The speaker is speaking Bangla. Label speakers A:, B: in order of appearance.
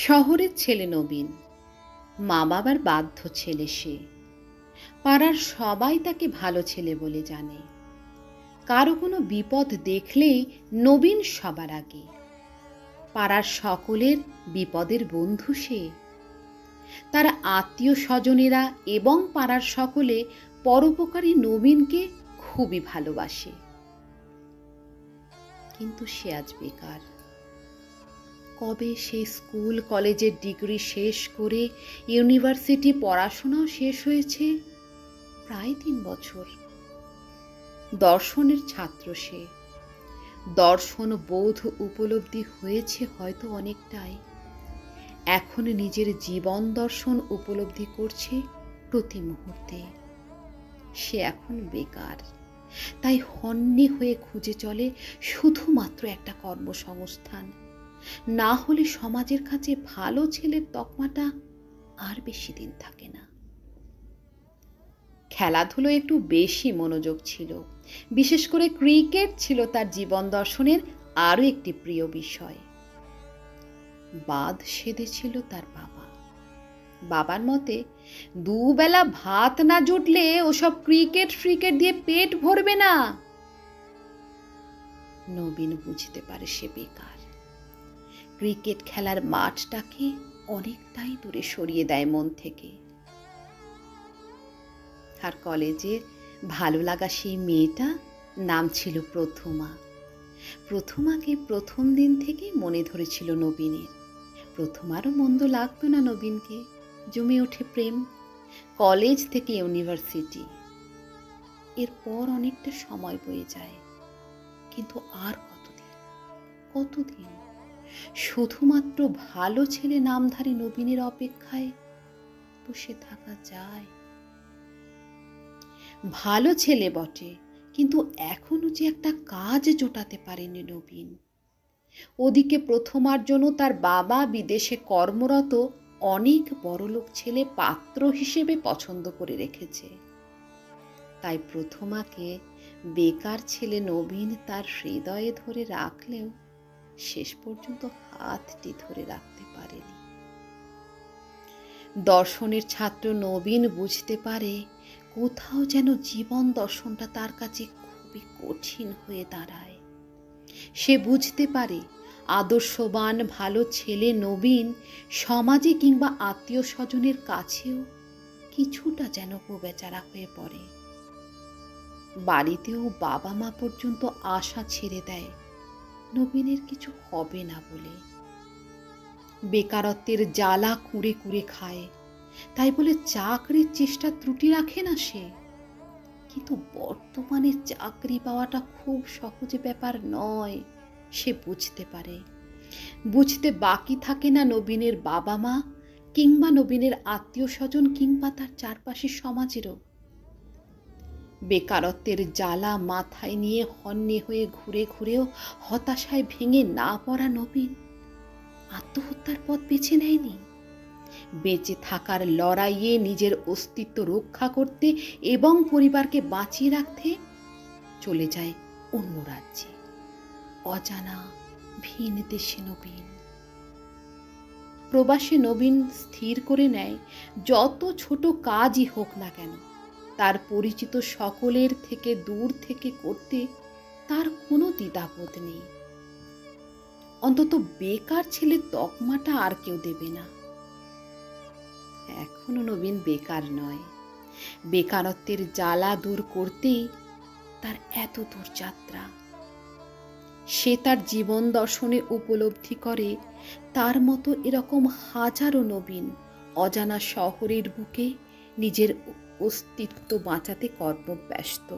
A: শহরের ছেলে নবীন। মা বাবার বাধ্য ছেলে সে। পাড়ার সবাই তাকে ভালো ছেলে বলে জানে। কারও কোনো বিপদ দেখলেই নবীন সবার আগে। পাড়ার সকলের বিপদের বন্ধু সে। তার আত্মীয় স্বজনেরা এবং পাড়ার সকলে পরোপকারী নবীনকে খুবই ভালোবাসে। কিন্তু সে আজ বেকার। কবে সে স্কুল, কলেজের ডিগ্রি শেষ করে ইউনিভার্সিটি পড়াশোনাও শেষ হয়েছে? প্রায় তিন বছর। দর্শনের ছাত্র সে। দর্শন বোধ উপলব্ধি হয়েছে হয়তো অনেকটাই। এখন নিজের জীবন দর্শন উপলব্ধি করছে প্রতি মুহূর্তে। সে এখন বেকার। তাই হন্যে হয়ে খুঁজে চলে শুধুমাত্র একটা কর্মসংস্থান। না হলে সমাজের কাছে ভালো ছেলের তকমাটা আর বেশি দিন থাকে না। খেলাধুলো একটু বেশি মনোযোগ ছিল। বিশেষ করে ক্রিকেট ছিল তার জীবন দর্শনের আরও একটি প্রিয় বিষয়। বাদ সেধেছিল তার বাবা। বাবার মতে, দুবেলা ভাত না জুটলে ওসব ক্রিকেট ফ্রিকেট দিয়ে পেট ভরবে না। নবীন বুঝতে পারে সে বেকার। ক্রিকেট খেলার মাঠটাকে অনেকটাই দূরে সরিয়ে দেয় মন থেকে। আর কলেজে ভালো লাগা সেই মেয়েটা নাম ছিল প্রথমা। প্রথমাকে প্রথম দিন থেকে মনে ধরেছিল নবীনের। প্রথমারও মন্দ লাগতো না নবীনকে, জমে ওঠে প্রেম। কলেজ থেকে ইউনিভার্সিটি। এরপর অনেকটা সময় বয়ে যায়। কিন্তু আর কতদিন? কতদিন? শুধুমাত্র ভালো ছেলে নামধারী নবীনের অপেক্ষায় বসে থাকা যায়। ভালো ছেলে বটে, কিন্তু এখনও যে একটা কাজ জোটাতে পারেনি নবীন। ওদিকে প্রথমার জন্য তার বাবা বিদেশে কর্মরত অনেক বড়লোক ছেলে পাত্র হিসেবে পছন্দ করে রেখেছে। তাই প্রথমাকে বেকার ছেলে নবীন তার হৃদয়ে ধরে রাখলেও শেষ পর্যন্ত হাতটি ধরে রাখতে পারেনি। দর্শনের ছাত্র নবীন বুঝতে পারে, কোথাও যেন জীবন দর্শনটা তার কাছে খুবই কঠিন হয়ে দাঁড়ায়। সে বুঝতে পারে, আদর্শবান, ভালো ছেলে নবীন সমাজে কিংবা আত্মীয় স্বজনের কাছেও কিছুটা যেন বেচারা হয়ে পড়ে। বাড়িতেও বাবা মা পর্যন্ত আশা ছেড়ে দেয় নবীনের কিছু হবে না বলে। বেকারত্বের জ্বালা কুড়ে কুড়ে খায়। তাই বলে চাকরির চেষ্টা ত্রুটি রাখে না সে। কিন্তু বর্তমানে চাকরি পাওয়াটা খুব সহজে ব্যাপার নয়, সে বুঝতে পারে। বুঝতে বাকি থাকে না নবীনের বাবা মা কিংবা নবীনের আত্মীয় স্বজন কিংবা তার চারপাশের সমাজেরও। বেকারত্বের জ্বালা মাথায় নিয়ে হন্যে হয়ে ঘুরে ঘুরেও হতাশায় ভেঙে না পড়া নবীন। আত্মহত্যার পথ বেছে নেয়নি। বেঁচে থাকার লড়াইয়ে নিজের অস্তিত্ব রক্ষা করতে এবং পরিবারকে বাঁচিয়ে রাখতে চলে যায় অন্য রাজ্যে। অজানা, ভিন দেশে নবীন। প্রবাসে নবীন স্থির করে নেয়, যত ছোট কাজই হোক না কেন। পরিচিত সকলের থেকে দূর থেকে করতে তার কোনো দ্বিধাবোধ নেই। অন্তত বেকার ছেলে তকমাটা আর কেউ দেবে না। এখনও নবীন বেকার নয়। বেকারত্বের জ্বালা দূর করতেই তার এত দূর যাত্রা। সে তার জীবন দর্শনে উপলব্ধি করে, তার মতো এরকম হাজারো নবীন অজানা শহরের বুকে নিজের অস্তিত্ব বাঁচাতে কর্মব্যস্ত।